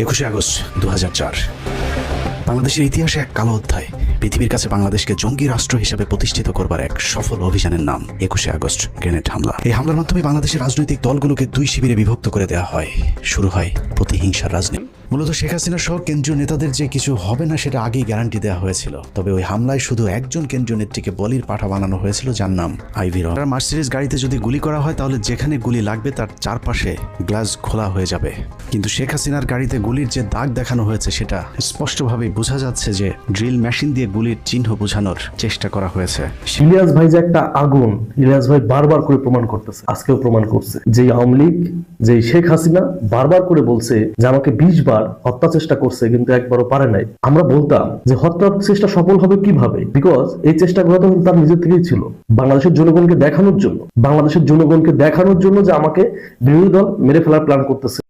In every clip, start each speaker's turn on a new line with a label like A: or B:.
A: একুশে আগস্ট দু হাজার চার। বাংলাদেশের ইতিহাসে এক কালো অধ্যায়। পৃথিবীর কাছে বাংলাদেশকে জঙ্গি রাষ্ট্র হিসেবে প্রতিষ্ঠিত করবার এক সফল অভিযানের নাম একুশে আগস্ট গ্রেনেড হামলা। এই হামলার মাধ্যমে বাংলাদেশের রাজনৈতিক দলগুলোকে দুই শিবিরে বিভক্ত করে দেওয়া হয়। শুরু হয় প্রতিহিংসার রাজনীতি। মূলত শেখ হাসিনা সহ কেন্দ্রীয় নেতাদের যে কিছু হবে না, সেটা আগেই গ্যারান্টি দেওয়া হয়েছিল। তবে ওই হামলায় শুধু একজন কেন্দ্রীয় নেত্রীকে বলির পাঠা বানানো হয়েছিল, যার নাম আইভি রহমান। মার্সিডিজ গাড়িতে যদি গুলি করা হয়, তাহলে যেখানে গুলি লাগবে, তার চারপাশে গ্লাস খোলা হয়ে যাবে। কিন্তু শেখ হাসিনার গাড়িতে গুলির যে দাগ দেখানো হয়েছে, সেটা স্পষ্টভাবে বোঝা যাচ্ছে যে ড্রিল মেশিন দিয়ে গুলির চিহ্ন বোঝানোর চেষ্টা করা হয়েছে।
B: ইলিয়াস ভাই যে একটা আগুন ইলিয়াস ভাই বারবার করে প্রমাণ করতেছে, আজকেও প্রমাণ করছে। যে আওয়ামী লীগ যে শেখ হাসিনা বারবার করে বলছে যে আমাকে বিশ বার হত্যা চেষ্টা করছে, কিন্তু একবারও পারে নাই। আমরা বলতাম যে হত্যা চেষ্টা সফল হবে কীভাবে? বিকজ এই চেষ্টা চেষ্টাগুলো তো তার নিজের থেকেই ছিল। বাংলাদেশের জনগণকে দেখানোর জন্য, বাংলাদেশের জনগণকে দেখানোর জন্য যে আমাকে বিরোধী দল মেরে ফেলার প্ল্যান করতেছে।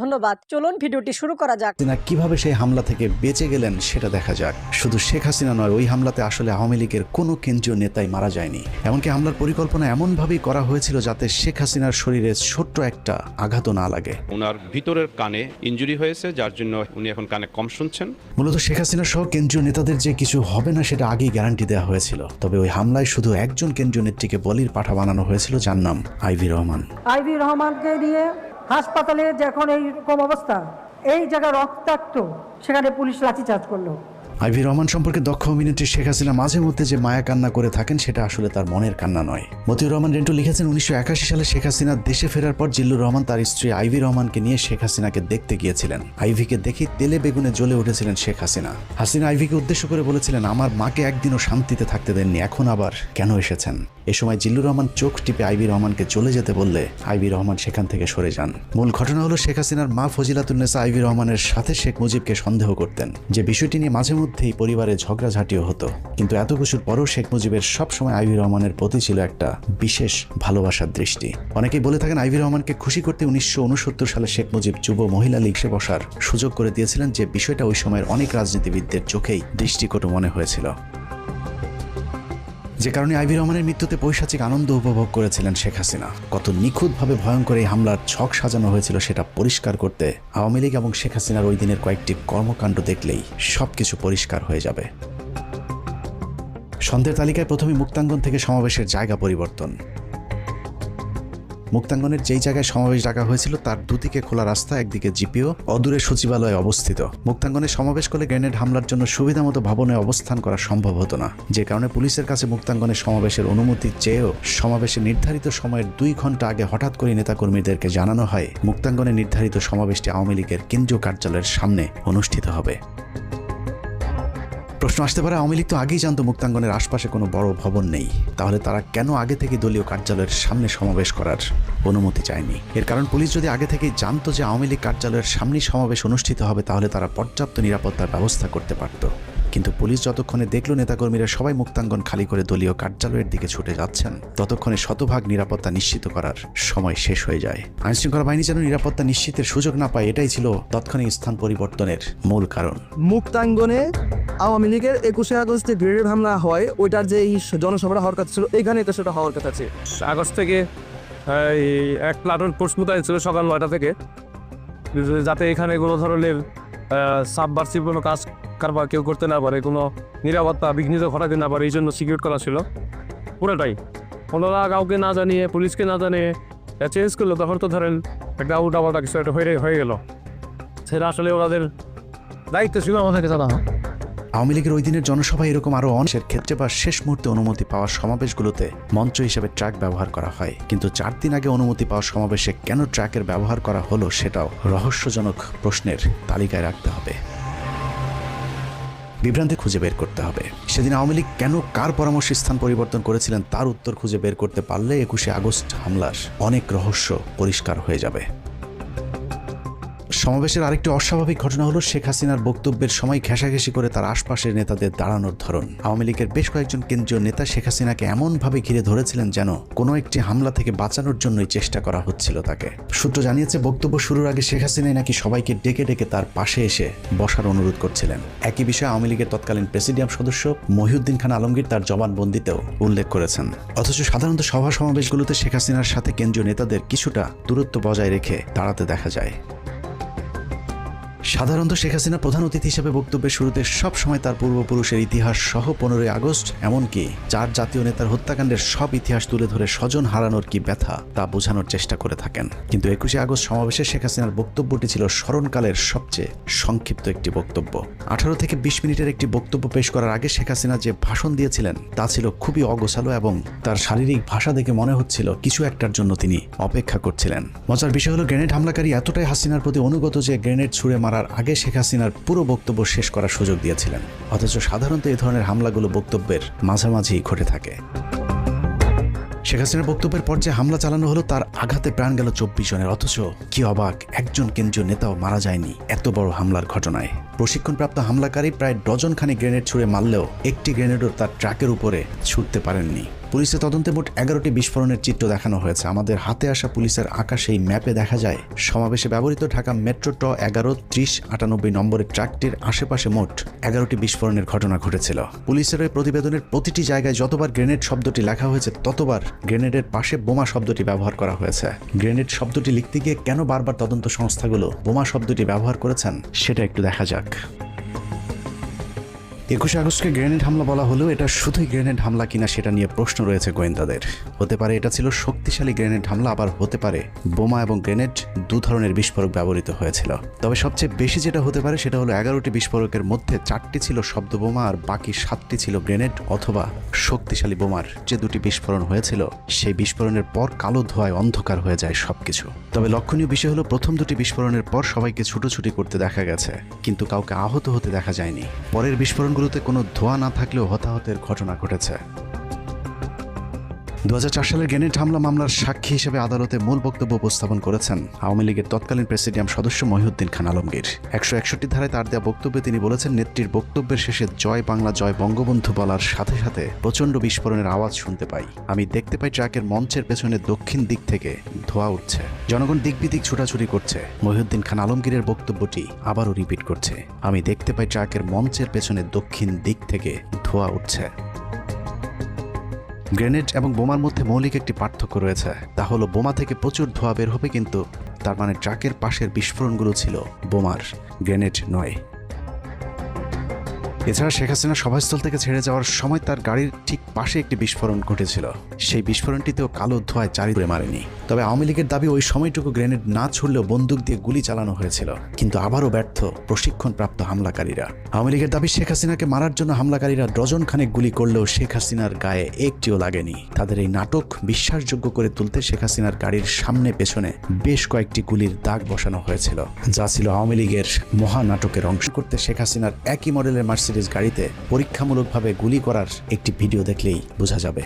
C: ধন্যবাদ। চলুন ভিডিওটি শুরু করা যাক।
A: হাসিনা কীভাবে সেই হামলা থেকে বেঁচে গেলেন সেটা দেখা যাক। শুধু শেখ হাসিনা নয় ওই হামলাতে আসলে আওয়ামী লীগের কোনো কেন্দ্রীয় নেতাই মারা যায়নি। এমনকি হামলার পরিকল্পনা এমনভাবেই করা হয়েছিল যাতে শেখ হাসিনার শরীরে ছোট্ট একটা আঘাতও না লাগে।
D: ওনার ভিতরের কানে ইনজুরি হয়েছে যার জন্য উনি এখন কানে কম শুনছেন।
A: মূলত শেখ হাসিনা সহ কেন্দ্রীয় নেতাদের যে কিছু হবে না সেটা আগেই গ্যারান্টি দেওয়া হয়েছিল। তবে ওই হামলায় শুধু একজন কেন্দ্রীয় নেত্রীকে বলির পাঠা বানানো হয়েছিল যার নাম আইভি রহমান।
E: আইভি রহমানকে নিয়ে হাসপাতালে যখন এইরকম অবস্থা এই জায়গা রক্তাক্ত সেখানে পুলিশ লাঠিচার্জ করল।
A: আইভি রহমান সম্পর্কে দক্ষ অভিনেত্রী শেখ হাসিনা মাঝে মধ্যে যে মায়া কান্না করে থাকেন, সেটা আসলে তার মনের কান্না নয়। মতিউর রহমান রেন্টু লিখেছেন, উনিশশো একাশি সালে শেখ হাসিনা দেশে ফেরার পর জিল্লুর রহমান তার স্ত্রী আইভি রহমানকে নিয়ে শেখ হাসিনাকে দেখতে গিয়েছিলেন। আইভিকে দেখে তেলে বেগুনে জ্বলে উঠেছিলেন শেখ হাসিনা। হাসিনা আইভিকে উদ্দেশ্য করে বলেছিলেন, আমার মাকে একদিনও শান্তিতে থাকতে দেননি, এখন আবার কেন এসেছেন? এ সময় জিল্লুর রহমান চোখ টিপে আইবি রহমানকে চলে যেতে বললে আইবি রহমান সেখান থেকে সরে যান। মূল ঘটনা হলো শেখ হাসিনার মা ফজিলাতুন্নেসা আইভি রহমানের সাথে শেখ মুজিবকে সন্দেহ করতেন। যে বিষয়টি নিয়ে মাঝে মধ্যেই পরিবারে ঝগড়াঝাটিও হতো। কিন্তু এত কিছুর পরও শেখ মুজিবের সবসময় আইভি রহমানের প্রতি ছিল একটা বিশেষ ভালোবাসার দৃষ্টি। অনেকেই বলে থাকেন আইভি রহমানকে খুশি করতে উনিশশো উনসত্তর সালে শেখ মুজিব যুব মহিলা লীগে বসার সুযোগ করে দিয়েছিলেন, যে বিষয়টা ওই সময়ের অনেক রাজনীতিবিদদের চোখেই দৃষ্টিকটু মনে হয়েছিল। যে কারণে আইভি রহমানের মৃত্যুতে পৈশাচিক আনন্দ উপভোগ করেছিলেন শেখ হাসিনা। কত নিখুঁতভাবে ভয়ঙ্কর এই হামলার ছক সাজানো হয়েছিল সেটা পরিষ্কার করতে আওয়ামী লীগ এবং শেখ হাসিনার ওই দিনের কয়েকটি কর্মকাণ্ড দেখলেই সবকিছু পরিষ্কার হয়ে যাবে। সন্ধ্যের তালিকায় প্রথমে মুক্তাঙ্গন থেকে সমাবেশের জায়গা পরিবর্তন। মুক্তাঙ্গনের যেই জায়গায় সমাবেশ ডাকা হয়েছিল, তার দুদিকে খোলা রাস্তা, একদিকে জিপিও, অদূরে সচিবালয়ে অবস্থিত। মুক্তাঙ্গনে সমাবেশ করলে গ্রেনেড হামলার জন্য সুবিধামতো ভবনে অবস্থান করা সম্ভব হতো না। যে কারণে পুলিশের কাছে মুক্তাঙ্গনের সমাবেশের অনুমতি চেয়েও সমাবেশে নির্ধারিত সময়ের দুই ঘণ্টা আগে হঠাৎ করে নেতাকর্মীদেরকে জানানো হয় মুক্তাঙ্গনে নির্ধারিত সমাবেশটি আওয়ামী লীগের কেন্দ্রীয় কার্যালয়ের সামনে অনুষ্ঠিত হবে। প্রশ্ন আসতে পারে, আওয়ামী লীগ তো আগেই জানতো মুক্তাঙ্গনের আশপাশে কোনো বড় ভবন নেই। তাহলে তারা কেন আগে থেকে দলীয় কার্যালয়ের সামনে সমাবেশ করার অনুমতি চায়নি? এর কারণ পুলিশ যদি আগে থেকেই জানতো যে আওয়ামী লীগ কার্যালয়ের সামনেই সমাবেশ অনুষ্ঠিত হবে, তাহলে তারা পর্যাপ্ত নিরাপত্তার ব্যবস্থা করতে পারত। কিন্তু পুলিশ যতক্ষণে দেখল নেতাকর্মীরা সবাই মুক্তাঙ্গন খালি করে দলীয় কার্যালয়ের দিকে ছুটে যাচ্ছেন। ততক্ষণে শতভাগ নিরাপত্তা নিশ্চিত করার সময় শেষ হয়ে যায়। আইনশৃঙ্খলা বাহিনী যেন নিরাপত্তা নিশ্চিতের সুযোগ না পায় এটাই ছিল তৎক্ষণিক স্থান পরিবর্তনের মূল কারণ।
F: মুক্তাঙ্গনে আওয়ামী লীগের একুশে আগস্টে গ্রেনেড হামলা হয় ওইটার যে এই জনসভাটা হওয়ার কথা ছিল এখানে তো সেটা হওয়ার কথা আছে।
G: আগস্ট থেকে এই এক প্লাটুন মোতায়েন ছিল সকাল নয়টা থেকে যাতে এখানে কোনো ধরনের সাবভার্সিভ কোনো কাজ কারবার কেউ করতে না পারে, কোনো নিরাপত্তা বিঘ্নিত ঘটাতে না পারে, এই জন্য সিকিউর করা ছিল। পুরোটাই। ওনারা কাউকে না জানিয়ে, পুলিশকে না জানিয়ে চেঞ্জ করল, তখন তো ধরেন একটা উল্টা পাল্টা কিছু একটা হয়ে হয়ে গেল। সেটা আসলে ওনাদের দায়িত্ব ছিল আমাদেরকে জানা
A: আওয়ামী লীগের ওই দিনের জনসভায় এরকম আরও অনেকের ক্ষেত্রে বা শেষ মুহূর্তে অনুমতি পাওয়া সমাবেশগুলোতে মঞ্চ হিসেবে ট্র্যাক ব্যবহার করা হয়। কিন্তু চার দিন আগে অনুমতি পাওয়া সমাবেশে কেন ট্র্যাকের ব্যবহার করা হলো সেটাও রহস্যজনক প্রশ্নের তালিকায় রাখতে হবে। বিভ্রান্তি খুঁজে বের করতে হবে। সেদিন আওয়ামী লীগ কেন কার পরামর্শে স্থান পরিবর্তন করেছিলেন তার উত্তর খুঁজে বের করতে পারলে একুশে আগস্ট হামলার অনেক রহস্য পরিষ্কার হয়ে যাবে। সমাবেশের আরেকটি অস্বাভাবিক ঘটনা হলো শেখ হাসিনার বক্তব্যের সময় ঘেঁষাঘেঁষি করে তার আশপাশের নেতাদের দাঁড়ানোর ধরন। আওয়ামী লীগের বেশ কয়েকজন কেন্দ্রীয় নেতা শেখ হাসিনাকে এমনভাবে ঘিরে ধরেছিলেন যেন কোনো একটি হামলা থেকে বাঁচানোর জন্যই চেষ্টা করা হচ্ছিল তাকে। সূত্র জানিয়েছে, বক্তব্য শুরুর আগে শেখ হাসিনাই নাকি সবাইকে ডেকে ডেকে তার পাশে এসে বসার অনুরোধ করছিলেন। একই বিষয়ে আওয়ামী লীগের তৎকালীন প্রেসিডিয়াম সদস্য মহিউদ্দিন খান আলমগীর তার জবানবন্দিতেও উল্লেখ করেছেন। অথচ সাধারণত সভা সমাবেশগুলোতে শেখ হাসিনার সাথে কেন্দ্রীয় নেতাদের কিছুটা দূরত্ব বজায় রেখে দাঁড়াতে দেখা যায়। সাধারণত শেখ হাসিনা প্রধান অতিথি হিসেবে বক্তব্যের শুরুতে সব সময় তার পূর্বপুরুষের ইতিহাস সহ পনেরোই আগস্ট, এমনকি চার জাতীয় নেতার হত্যাকাণ্ডের সব ইতিহাস তুলে ধরে স্বজন হারানোর কি ব্যথা তা বোঝানোর চেষ্টা করে থাকেন। কিন্তু একুশে আগস্ট সমাবেশে শেখ হাসিনার বক্তব্যটি ছিল স্মরণকালের সবচেয়ে সংক্ষিপ্ত একটি বক্তব্য। আঠারো থেকে বিশ মিনিটের একটি বক্তব্য পেশ করার আগে শেখ হাসিনা যে ভাষণ দিয়েছিলেন, তা ছিল খুবই অগোছালো এবং তার শারীরিক ভাষা দেখে মনে হচ্ছিল কিছু একটার জন্য তিনি অপেক্ষা করছিলেন। মজার বিষয় হলো, গ্রেনেড হামলাকারী এতটাই হাসিনার প্রতি অনুগত যে গ্রেনেড ছুড়ে মারার আগে শেখ হাসিনার পুরো বক্তব্য শেষ করার সুযোগ দিয়েছিলেন। অথচ সাধারণত এই ধরনের হামলাগুলো বক্তব্যের মাঝামাঝি ঘটে থাকে। শেখ হাসিনার বক্তব্যের পর যে হামলা চালানো হলো, তার আঘাতে প্রাণ গেল চব্বিশ জনের। অথচ কি অবাক, একজন কেন্দ্রীয় নেতাও মারা যায়নি এত বড় হামলার ঘটনায়। প্রশিক্ষণপ্রাপ্ত হামলাকারী প্রায় ডজন খানি গ্রেনেড ছুড়ে মারলেও একটি গ্রেনেডও তার ট্রাকের উপরে ছুটতে পারেননি। পুলিশের তদন্তে মোট এগারোটি বিস্ফোরণের চিত্র দেখানো হয়েছে। আমাদের হাতে আসা পুলিশের আঁকা সেই ম্যাপে দেখা যায়। সমাবেশে ব্যবহৃত ঢাকা মেট্রো ট এগারো, ত্রিশ, আটানব্বই নম্বরের ট্রাকটির আশেপাশে মোট এগারোটি বিস্ফোরণের ঘটনা ঘটেছিল। পুলিশের ওই প্রতিবেদনের প্রতিটি জায়গায় যতবার গ্রেনেড শব্দটি লেখা হয়েছে, ততবার গ্রেনেডের পাশে বোমা শব্দটি ব্যবহার করা হয়েছে। গ্রেনেড শব্দটি লিখতে গিয়ে কেন বারবার তদন্ত সংস্থাগুলো বোমা শব্দটি ব্যবহার করেছেন, সেটা একটু দেখা যাক। একুশে আগস্টকে গ্রেনেড হামলা বলা হলেও এটা শুধুই গ্রেনেড হামলা কিনা সেটা নিয়ে প্রশ্ন রয়েছে গোয়েন্দাদের। হতে পারে এটা ছিল শক্তিশালী গ্রেনেড হামলা, আবার হতে পারে বোমা এবং গ্রেনেড দু ধরনের বিস্ফোরক ব্যবহৃত হয়েছিল। তবে সবচেয়ে বেশি যেটা হতে পারে সেটা হলো এগারোটি বিস্ফোরকের মধ্যে চারটি ছিল শব্দ বোমা আর বাকি সাতটি ছিল গ্রেনেড অথবা শক্তিশালী বোমার। যে দুটি বিস্ফোরণ হয়েছিল, সেই বিস্ফোরণের পর কালো ধোঁয়ায় অন্ধকার হয়ে যায় সবকিছু। তবে লক্ষণীয় বিষয় হলো প্রথম দুটি বিস্ফোরণের পর সবাইকে ছুটোছুটি করতে দেখা গেছে, কিন্তু কাউকে আহত হতে দেখা যায়নি। পরের বিস্ফোরণগুলোতে কোনো ধোঁয়া না থাকলেও হতাহতের ঘটনা ঘটেছে। দু হাজার চার সালের গ্রেনেড হামলা মামলার সাক্ষী হিসেবে আদালতে মূল বক্তব্য উপস্থাপন করেছেন আওয়ামী লীগের তৎকালীন প্রেসিডিয়াম সদস্য মহিউদ্দিন খান আলমগীর। একশো একষট্টি ধারায় তার দেওয়া বক্তব্যে তিনি বলেছেন, নেত্রীর বক্তব্যের শেষে জয় বাংলা, জয় বঙ্গবন্ধু বলার সাথে সাথে প্রচণ্ড বিস্ফোরণের আওয়াজ শুনতে পাই। আমি দেখতে পাই ট্রাকের মঞ্চের পেছনে দক্ষিণ দিক থেকে ধোঁয়া উঠছে। জনগণ দিক বিদিক ছুটাছুটি করছে। মহিউদ্দিন খান আলমগীরের বক্তব্যটি আবারও রিপিট করছে। আমি দেখতে পাই ট্রাকের মঞ্চের পেছনে দক্ষিণ দিক থেকে ধোঁয়া উঠছে। গ্রেনেড এবং বোমার মধ্যে মৌলিক একটি পার্থক্য রয়েছে। তা হলো, বোমা থেকে প্রচুর ধোঁয়া বের হবে, কিন্তু তার মানে ট্রাকের পাশের বিস্ফোরণগুলো ছিল বোমার, গ্রেনেড নয়। এছাড়া শেখ হাসিনা সভাস্থল থেকে ছেড়ে যাওয়ার সময় তার গাড়ির ঠিক পাশে একটি বিস্ফোরণ ঘটেছিল। সেই বিস্ফোরণটিতেও কালো ধোঁয়ায় চারিদিকে মারেনি। তবে আওয়ামী লীগের দাবি ওই সময়টুকু গ্রেনেড না ছুড়লেও বন্দুক দিয়ে গুলি চালানো হয়েছিল। কিন্তু আবারও ব্যর্থ প্রশিক্ষণপ্রাপ্ত হামলাকারীরা। আওয়ামী লীগের দাবি শেখ হাসিনাকে মারার জন্য হামলাকারীরা ডজন খানেক গুলি করলেও শেখ হাসিনার গায়ে একটিও লাগেনি। তাদের এই নাটক বিশ্বাসযোগ্য করে তুলতে শেখ হাসিনার গাড়ির সামনে পেছনে বেশ কয়েকটি গুলির দাগ বসানো হয়েছিল, যা ছিল আওয়ামী লীগের মহানাটকের অংশ। করতে শেখ হাসিনার একই মডেলের মার্সিডিজ গাড়িতে পরীক্ষামূলকভাবে গুলি করার একটি ভিডিও দেখলেই বোঝা যাবে।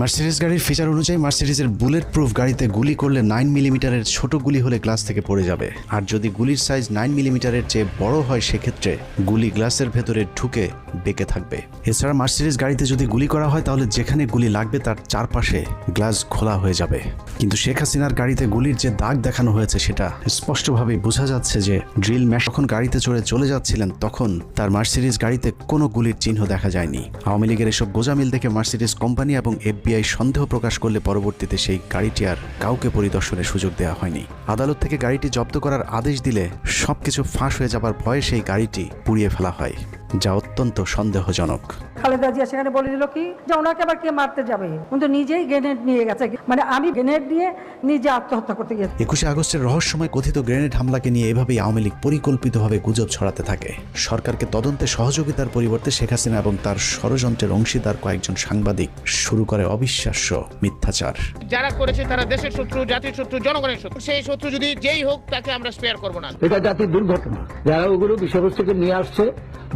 A: মার্সিডিজ গাড়ির ফিচার অনুযায়ী মার্সিডিজের বুলেট প্রুফ গাড়িতে গুলি করলে নাইন মিলিমিটারের ছোট গুলি হলে গ্লাস থেকে পড়ে যাবে। আর যদি গুলির সাইজ নাইন মিলিমিটারের চেয়ে বড় হয়, সেক্ষেত্রে গুলি গ্লাসের ভেতরে ঢুকে বেঁকে থাকবে। এছাড়া মার্সিডিজ গাড়িতে যদি গুলি করা হয়, তাহলে যেখানে গুলি লাগবে, তার চারপাশে গ্লাস খোলা হয়ে যাবে। কিন্তু শেখ হাসিনার গাড়িতে গুলির যে দাগ দেখানো হয়েছে, সেটা স্পষ্টভাবে বোঝা যাচ্ছে যে ড্রিল ম্যাশ যখন গাড়িতে চড়ে চলে যাচ্ছিলেন, তখন তার মার্সিডিজ গাড়িতে কোনো গুলির চিহ্ন দেখা যায়নি। আওয়ামী লীগের এসব গোজামিল দেখে মার্সিডিজ কোম্পানি এবং এফবিআই সন্দেহ প্রকাশ করলে পরবর্তীতে সেই গাড়িটি আর কাউকে পরিদর্শনের সুযোগ দেওয়া হয়নি। আদালত থেকে গাড়িটি জব্দ করার আদেশ দিলে সবকিছু ফাঁস হয়ে যাবার ভয়ে সেই গাড়িটি পুড়িয়ে ফেলা হয়, যা অত্যন্ত সন্দেহজনক।
E: খালেদা জিয়া সেখানে বলে দিল কি যে ওনাকে আবার কে মারতে যাবে? কিন্তু নিজেই গ্রেনেড নিয়ে গেছে। মানে আমি গ্রেনেড নিয়ে নিজে আত্মহত্যা করতে গেছি
A: একুশে আগস্টের রহস্যময় কথিত গ্রেনেড হামলাকে নিয়ে এভাবেই আওয়ামী লীগ পরিকল্পিতভাবে গুজব ছড়াতে থাকে। সরকারকে তদন্তে সহযোগিতার পরিবর্তে শেখ হাসিনা এবং তার ষড়যন্ত্রের অংশীদার কয়েকজন সাংবাদিক শুরু করে অবিশ্বাস্য মিথ্যাচার।
H: যারা করেছে তারা দেশের শত্রু জাতির শত্রু জনগণের শত্রু। সেই শত্রু যদি যেই হোক তাকে আমরা স্পেয়ার করব না।
I: এটা জাতির দুর্ঘটনা। যারা ওগুলো বিষয়বস্তুকে নিয়ে আসছে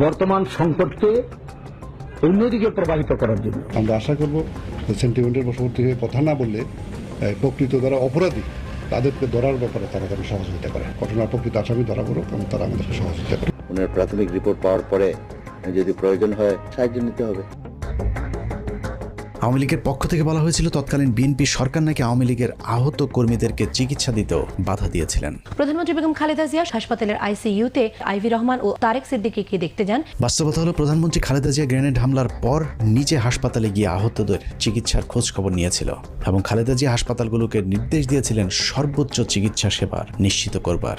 I: বর্তমান সংকটকে অন্যদিকে প্রবাহিত করার জন্য।
J: আমরা আশা করব সেন্টিমেন্টের বশবর্তী হয়ে কথা না বললে প্রকৃত যারা অপরাধী তাদেরকে ধরার ব্যাপারে তারা তাদের সহযোগিতা করে ঘটনার প্রকৃত আসামি ধরা পড়ুক এবং তারা আমাদেরকে সহযোগিতা করে
I: ওনার প্রাথমিক রিপোর্ট পাওয়ার পরে যদি প্রয়োজন হয় সাহায্য নিতে হবে।
A: আওয়ামী লীগের পক্ষ থেকে বলা হয়েছিল তৎকালীন বিএনপি সরকার নাকি আওয়ামী লীগের আহত কর্মীদেরকে চিকিৎসা দিতেও বাধা দিয়েছিলেন।
K: প্রধানমন্ত্রী বেগম খালেদা জিয়া হাসপাতালের আইসিইউতে আইভি রহমান ও তারেক সিদ্দিকীকে দেখতে যান?
A: বাস্তবতা হলো প্রধানমন্ত্রী খালেদা জিয়া গ্রেনেড হামলার পর নিজে হাসপাতালে গিয়ে আহতদের চিকিৎসার খোঁজ খবর নিয়েছিল এবং খালেদা জিয়া হাসপাতালগুলোকে নির্দেশ দিয়েছিলেন সর্বোচ্চ চিকিৎসা সেবার নিশ্চিত করবার।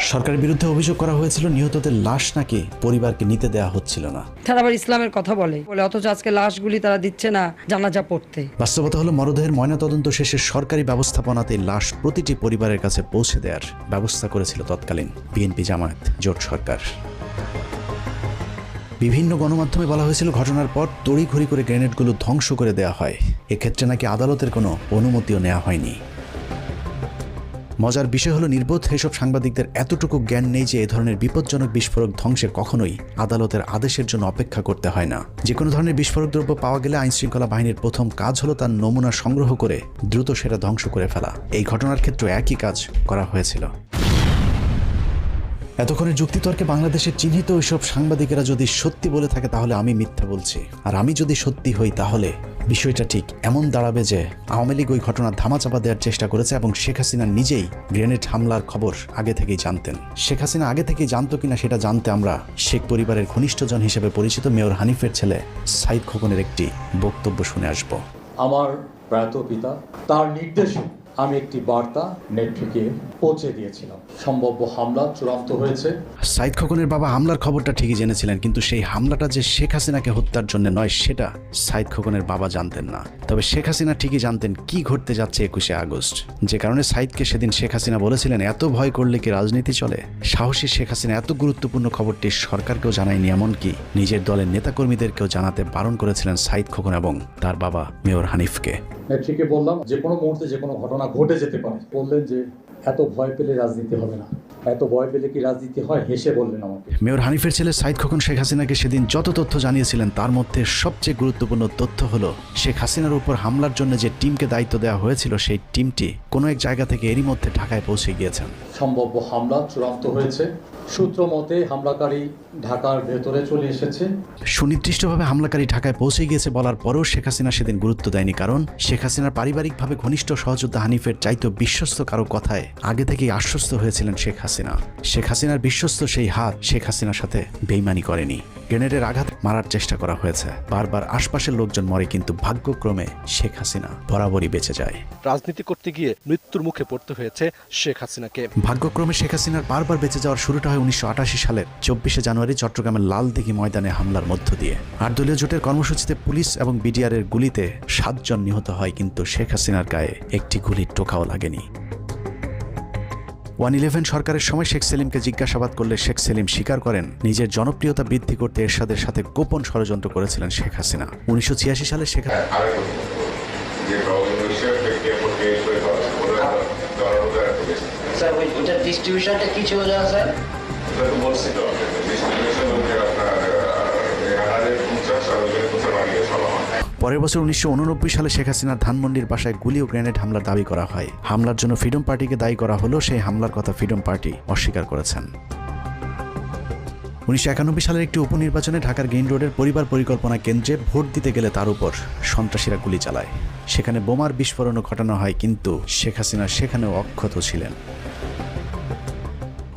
A: সরকারের বিরুদ্ধে অভিযোগ করা হয়েছিল নিহতদের লাশ নাকি পরিবারকে নিতে দেওয়া হচ্ছিল না।
E: তারা আবার ইসলামের কথা বলে। বলে অথচ আজকে লাশগুলি তারা দিচ্ছে না জানাজা পড়তে।
A: বাস্তবতা হলো মরদেহের ময়নাতদন্ত শেষে সরকারি ব্যবস্থাপনাতে লাশ প্রতিটি পরিবারের কাছে পৌঁছে দেওয়ার ব্যবস্থা করেছিল তৎকালীন বিএনপি জামায়াত জোট সরকার। বিভিন্ন গণমাধ্যমে বলা হয়েছিল ঘটনার পর তড়িঘড়ি করে গ্রেনেডগুলো ধ্বংস করে দেওয়া হয়। এক্ষেত্রে নাকি আদালতের কোনো অনুমতিও নেওয়া হয়নি। মজার বিষয় হলো, নির্বোধ এসব সাংবাদিকদের এতটুকু জ্ঞান নেই যে এ ধরনের বিপজ্জনক বিস্ফোরক ধ্বংসের কখনোই আদালতের আদেশের জন্য অপেক্ষা করতে হয় না। যে কোনো ধরনের বিস্ফোরক দ্রব্য পাওয়া গেলে আইনশৃঙ্খলা বাহিনীর প্রথম কাজ হলো তার নমুনা সংগ্রহ করে দ্রুত সেটা ধ্বংস করে ফেলা। এই ঘটনার ক্ষেত্রে একই কাজ করা হয়েছিল। এতক্ষণের যুক্তিতর্কে বাংলাদেশের চিহ্নিত ওইসব সাংবাদিকেরা যদি সত্যি বলে থাকে, তাহলে আমি মিথ্যা বলছি। আর আমি যদি সত্যি হই, তাহলে বিষয়টা ঠিক এমন দাঁড়াবে যে আওয়ামী লীগ ওই ঘটনা ধামাচাপা দেওয়ার চেষ্টা করেছে এবং শেখ হাসিনা নিজেই গ্রেনেড হামলার খবর আগে থেকেই জানতেন। শেখ হাসিনা আগে থেকেই জানতো কিনা সেটা জানতে আমরা শেখ পরিবারের ঘনিষ্ঠজন হিসেবে পরিচিত মেয়র হানিফের ছেলে সাইদ খোকনের একটি বক্তব্য শুনে আসব।
L: আমার প্রয়াত পিতা তার নির্দেশে আমি একটি বার্তা নেত্রীকে পৌঁছে দিয়েছিলাম। সম্ভাব্য হামলা চূড়ান্ত হয়েছে।
A: সাইদ খোকনের বাবা হামলার খবরটা ঠিকই জেনেছিলেন, কিন্তু সেই হামলাটা যে শেখ হাসিনাকে হত্যার জন্য নয়, সেটা সাইদ খোকনের বাবা জানতেন না। তবে শেখ হাসিনা ঠিকই জানতেন কি ঘটতে যাচ্ছে একুশে আগস্ট। যে কারণে সাইদকে সেদিন শেখ হাসিনা বলেছিলেন, এত ভয় করলে কি রাজনীতি চলে? সাহসী শেখ হাসিনা এত গুরুত্বপূর্ণ খবরটি সরকারকেও জানায়নি, এমনকি নিজের দলের নেতাকর্মীদেরকেও জানাতে বারণ করেছিলেন সাইদ খোকন এবং তার বাবা মেয়র হানিফকে।
L: নেত্রীকে বললাম। যে কোনো মুহূর্তে যে কোনো ঘটনা ঘটে যেতে পারে। বললেন যে এত ভয় পেলে রাজনীতি হবে না। এত ভয় পেলে কি রাজনীতি হয়? হেসে বললেন আমাকে।
A: মেয়র হানিফের ছেলে সাইদ খোকন শেখ হাসিনাকে সেদিন যত তথ্য জানিয়েছিলেন তার মধ্যে সবচেয়ে গুরুত্বপূর্ণ তথ্য হলো শেখ হাসিনার উপর হামলার জন্য যে টিমকে দায়িত্ব দেওয়া হয়েছিল সেই টিমটি কোনো এক জায়গা থেকে এরই মধ্যে ঢাকায় পৌঁছে গিয়েছেন।
L: সম্ভাব্য হামলা চূড়ান্ত হয়েছে। সূত্র মতে, হামলাকারী ঢাকার ভেতরে চলে এসেছে।
A: সুনির্দিষ্টভাবে হামলাকারী ঢাকায় পৌঁছে গিয়েছে বলার পরেও শেখ হাসিনা সেদিন গুরুত্ব দেয়নি, কারণ শেখ হাসিনার পারিবারিকভাবে ঘনিষ্ঠ সহযোদ্ধা হানিফের চাইতে বিশ্বস্ত কারও কথায় আগে থেকেই আশ্বস্ত হয়েছিলেন শেখ হাসিনা। শেখ হাসিনার বিশ্বস্ত সেই হাত শেখ হাসিনার সাথে বেইমানি করেনি। গ্রেনেডের আঘাত মারার চেষ্টা করা হয়েছে। বারবার আশপাশের লোকজন মরে কিন্তু ভাগ্যক্রমে শেখ হাসিনা বরাবরই বেঁচে যায়।
M: রাজনীতি করতে গিয়ে মৃত্যুর মুখে পড়তে হয়েছে শেখ হাসিনাকে।
A: ভাগ্যক্রমে শেখ হাসিনার বারবার বেঁচে যাওয়ার শুরুটা হয় উনিশশো আটাশি সালের চব্বিশে জানুয়ারি চট্টগ্রামের লালদিঘি ময়দানে হামলার মধ্য দিয়ে। আর দলীয় জোটের কর্মসূচিতে পুলিশ এবং বিডিআরের গুলিতে সাতজন নিহত হয় কিন্তু শেখ হাসিনার গায়ে একটি গুলির টোকাও লাগেনি। ওয়ান ইলেভেন সরকারের সময় শেখ সেলিমকে জিজ্ঞাসাবাদ করলে শেখ সেলিম স্বীকার করেন নিজের জনপ্রিয়তা বৃদ্ধি করতে এরশাদের সাথে গোপন ষড়যন্ত্র করেছিলেন শেখ হাসিনা। উনিশশো ছিয়াশি সালে শেখ
I: স্যার ওইটার ডিস্ট্রিবিউশনটা কি ছিল না স্যার?
A: পরের বছর উনিশশো উননব্বই সালে শেখ হাসিনার ধানমন্ডির বাসায় গুলি ও গ্রেনেড হামলার দাবি করা হয়। হামলার জন্য ফ্রিডম পার্টিকে দায়ী করা হলেও সেই হামলার কথা ফ্রিডম পার্টি অস্বীকার করেছেন। উনিশশো একানব্বই সালের একটি উপনির্বাচনে ঢাকার গ্রিন রোডের পরিবার পরিকল্পনা কেন্দ্রে ভোট দিতে গেলে তার উপর সন্ত্রাসীরা গুলি চালায়। সেখানে বোমার বিস্ফোরণও ঘটানো হয়, কিন্তু শেখ হাসিনা সেখানেও অক্ষত ছিলেন।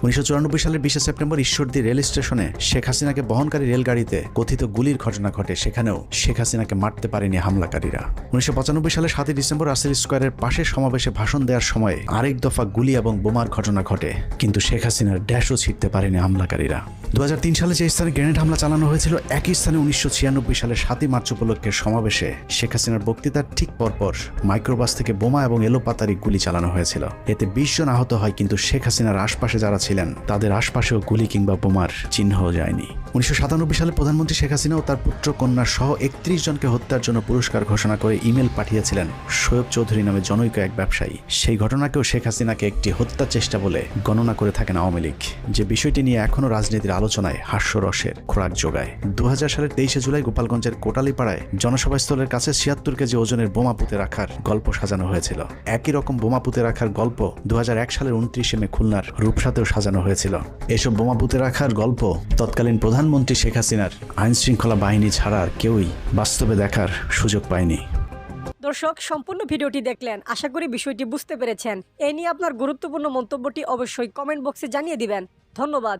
A: উনিশশো চুরানব্বই সালের বিশে সেপ্টেম্বর ঈশ্বরদী রেল স্টেশনে শেখ হাসিনাকে বহনকারী রেলগাড়িতে কথিত গুলির ঘটনা ঘটে। সেখানেও শেখ হাসিনাকে মারতে পারেনি হামলাকারীরা। উনিশশো সালের সাতই ডিসেম্বর রাসেল স্কোয়ারের পাশে সমাবেশে ভাষণ দেওয়ার সময় আরেক দফা গুলি এবং বোমার ঘটনা ঘটে, কিন্তু শেখ হাসিনার ড্যাশও ছিটতে পারেনি হামলাকারীরা। দু হাজার তিন সালে যে স্থানে গ্রেনেড হামলা চালানো হয়েছিল, একই স্থানে উনিশশো সালের সাতই মার্চ উপলক্ষে সমাবেশে শেখ হাসিনার বক্তৃতার ঠিক পরপর মাইক্রোবাস থেকে বোমা এবং এলোপাতারি গুলি চালানো হয়েছিল। এতে বিশ জন আহত হয়, কিন্তু শেখ হাসিনার আশপাশে যারা ছিলেন। তাদের আশপাশেও গুলি কিংবা বোমার চিহ্নও যায়নি। উনিশশো সাতানব্বই সালে প্রধানমন্ত্রী শেখ হাসিনা ও তার পুত্র কন্যা সহ একত্রিশ জনকে হত্যার জন্য পুরস্কার ঘোষণা করে ইমেল পাঠিয়েছিলেন সৈয়দ চৌধুরী নামে জনৈক এক ব্যবসায়ী। সেই ঘটনাকেও শেখ হাসিনাকে একটি হত্যা চেষ্টা বলে গণনা করে থাকেন আওয়ামী লীগ। যে বিষয়টি নিয়ে এখনও রাজনীতির আলোচনায় হাস্যরসের খোরাক যোগায়। দু সালের তেইশে জুলাই গোপালগঞ্জের কোটালীপাড়ায় জনসভাস্থলের কাছে ছিয়াত্তর কেজি ওজনের বোমা পুঁতে রাখার গল্প সাজানো হয়েছিল। একই রকম বোমা পুঁতে রাখার গল্প দু হাজার এক সালের উনত্রিশে মে খুলনার রূপসাতেও সাজানো হয়েছিল। এসব বোমা পুঁতে রাখার গল্প তৎকালীন প্রধানমন্ত্রী শেখ হাসিনার আইন শৃঙ্খলা বাহিনী ছাড়া আর কেউই বাস্তবে দেখার সুযোগ পায়নি।
C: দর্শক, সম্পূর্ণ ভিডিওটি দেখলেন। আশা করি বিষয়টি বুঝতে পেরেছেন। এ নিয়ে আপনার গুরুত্বপূর্ণ মন্তব্যটি অবশ্যই কমেন্ট বক্সে জানিয়ে দিবেন। ধন্যবাদ।